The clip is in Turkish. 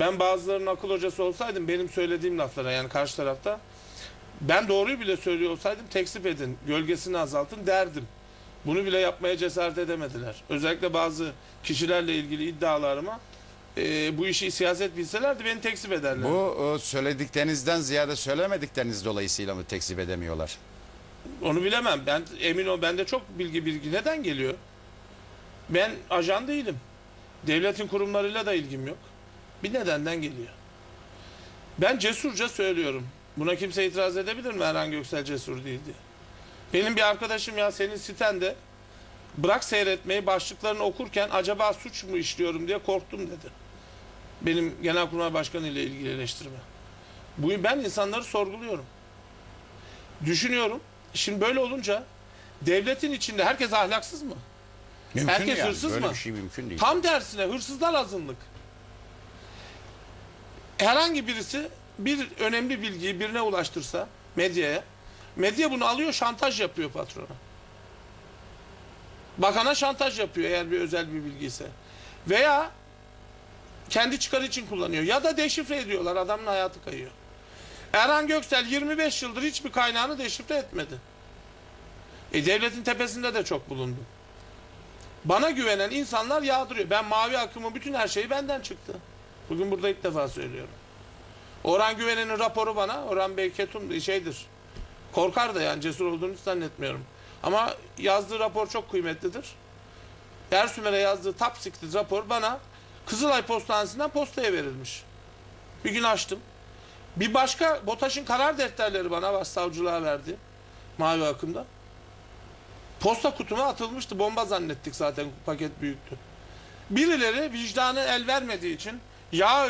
Ben bazılarının akıl hocası olsaydım benim söylediğim laflara yani karşı tarafta ben doğruyu bile söylüyor olsaydım tekzip edin, gölgesini azaltın derdim. Bunu bile yapmaya cesaret edemediler. Özellikle bazı kişilerle ilgili iddialarıma e, bu işi siyaset bilselerdi beni tekzip ederler. Bu e, söylediklerinizden ziyade söylemedikleriniz dolayısıyla mı tekzip edemiyorlar? Onu bilemem. Ben emin ol bende çok bilgi bilgi neden geliyor? Ben ajan değilim. Devletin kurumlarıyla da ilgim yok. Bir nedenden geliyor. Ben cesurca söylüyorum. Buna kimse itiraz edebilir mi Erhan Göksel cesur değil diye. Benim bir arkadaşım ya senin sitende bırak seyretmeyi başlıklarını okurken acaba suç mu işliyorum diye korktum dedi. Benim Genelkurmay Başkanı ile ilgili eleştirme. Bu ben insanları sorguluyorum. Düşünüyorum. Şimdi böyle olunca devletin içinde herkes ahlaksız mı? Mümkün Herkes yani. hırsız Böyle mı? bir şey mümkün değil. Tam tersine hırsızlar azınlık. Herhangi birisi bir önemli bilgiyi birine ulaştırsa medyaya, medya bunu alıyor şantaj yapıyor patrona. Bakana şantaj yapıyor eğer bir özel bir bilgi ise. Veya kendi çıkarı için kullanıyor. Ya da deşifre ediyorlar adamın hayatı kayıyor. Erhan Göksel 25 yıldır hiçbir kaynağını deşifre etmedi. E devletin tepesinde de çok bulundu. Bana güvenen insanlar yağdırıyor. Ben mavi akımın bütün her şeyi benden çıktı. Bugün burada ilk defa söylüyorum. Orhan Güvenen'in raporu bana, Orhan Bey ketum şeydir. Korkar da yani cesur olduğunu zannetmiyorum. Ama yazdığı rapor çok kıymetlidir. Ersümer'e yazdığı secret rapor bana Kızılay Postanesi'nden postaya verilmiş. Bir gün açtım. Bir başka BOTAŞ'ın karar defterleri bana başsavcılığa verdi. Mavi akımda. Posta kutuma atılmıştı. Bomba zannettik zaten paket büyüktü. Birileri vicdanı el vermediği için Ja,